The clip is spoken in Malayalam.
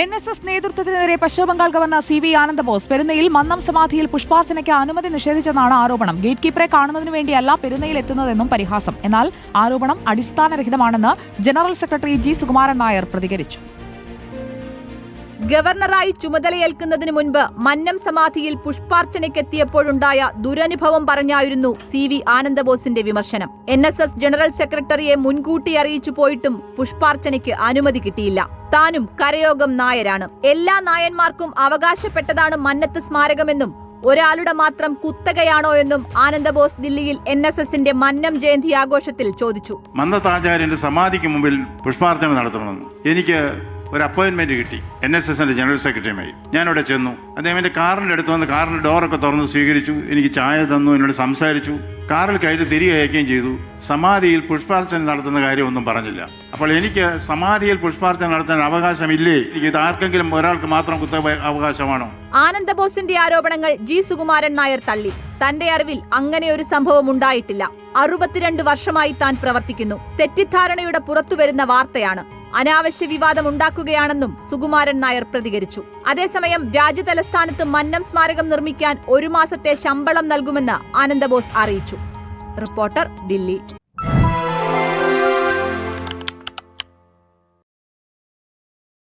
N S S നേതൃത്വത്തിനെതിരെ Paschimabangal governor C V Ananda Bose പെരുന്നയിൽ Mannam സമാധിയിൽ പുഷ്പാർച്ചനയ്ക്ക് അനുമതി നിഷേധിച്ചെന്നാണ് ആരോപണം. ഗേറ്റ് കീപ്പറെ കാണുന്നതിനു വേണ്ടിയല്ല പെരുന്നയിൽ എത്തുന്നതെന്നും പരിഹാസം. എന്നാൽ ആരോപണം അടിസ്ഥാനരഹിതമാണെന്ന് general secretary G Sukumaran Nair പ്രതികരിച്ചു. ഗവർണറായി ചുമതലയേൽക്കുന്നതിന് മുൻപ് മന്നം സമാധിയിൽ പുഷ്പാർച്ചനയ്ക്കെത്തിയപ്പോഴുണ്ടായ ദുരനുഭവം പറഞ്ഞായിരുന്നു സി വി ആനന്ദബോസിന്റെ വിമർശനം. എൻ എസ് എസ് ജനറൽ സെക്രട്ടറിയെ മുൻകൂട്ടി അറിയിച്ചു പോയിട്ടും പുഷ്പാർച്ചനയ്ക്ക് അനുമതി കിട്ടിയില്ല. താനും കരയോഗം നായരാണ്. എല്ലാ നായന്മാർക്കും അവകാശപ്പെട്ടതാണ് മന്നത്ത് സ്മാരകമെന്നും ഒരാളുടെ മാത്രം കുത്തകയാണോ എന്നും ആനന്ദബോസ് ദില്ലിയിൽ എൻ എസ് എസിന്റെ മന്നം ജയന്തി ആഘോഷത്തിൽ ചോദിച്ചു. മന്ദത്താചാര്യന്റെ സമാധിക്ക് മുമ്പിൽ പുഷ്പാർച്ചന നടത്തണമെന്ന് എനിക്ക് ഒരു അപ്പോയിൻമെന്റ് കിട്ടി. എൻ എസ് എസിന്റെ ജനറൽ സെക്രട്ടറിയുമായി ഞാനവിടെ ചെന്നു. അദ്ദേഹം എന്റെ കാറിന്റെ അടുത്ത് വന്ന് കാറിന്റെ ഡോറൊക്കെ തുറന്ന് സ്വീകരിച്ചു. എനിക്ക് ചായ തന്നു എന്നോട് സംസാരിച്ചു. കാറിൽ കയറി തിരികെ അയക്കുകയും ചെയ്തു. സമാധിയിൽ പുഷ്പാർച്ചന നടത്തുന്ന കാര്യമൊന്നും പറഞ്ഞില്ല. അപ്പോൾ എനിക്ക് സമാധിയിൽ പുഷ്പാർച്ചന നടത്താൻ അവകാശമില്ലേ? എനിക്ക് ഇത് ആർക്കെങ്കിലും ഒരാൾക്ക് മാത്രം കുത്ത അവകാശമാണോ? ആനന്ദബോസിന്റെ ആരോപണങ്ങൾ ജി സുകുമാരൻ നായർ തള്ളി. തന്റെ അറിവിൽ അങ്ങനെ ഒരു സംഭവം ഉണ്ടായിട്ടില്ല. അറുപത്തിരണ്ട് വർഷമായി താൻ പ്രവർത്തിക്കുന്നു. തെറ്റിദ്ധാരണയുടെ പുറത്തുവരുന്ന വാർത്തയാണ്. അനാവശ്യ വിവാദം ഉണ്ടാക്കുകയാണെന്നും സുകുമാരൻ നായർ പ്രതികരിച്ചു. അതേസമയം രാജ്യതലസ്ഥാനത്ത് മന്നം സ്മാരകം നിർമ്മിക്കാൻ ഒരു മാസത്തെ ശമ്പളം നൽകുമെന്ന് ആനന്ദബോസ് അറിയിച്ചു. റിപ്പോർട്ടർ ദില്ലി.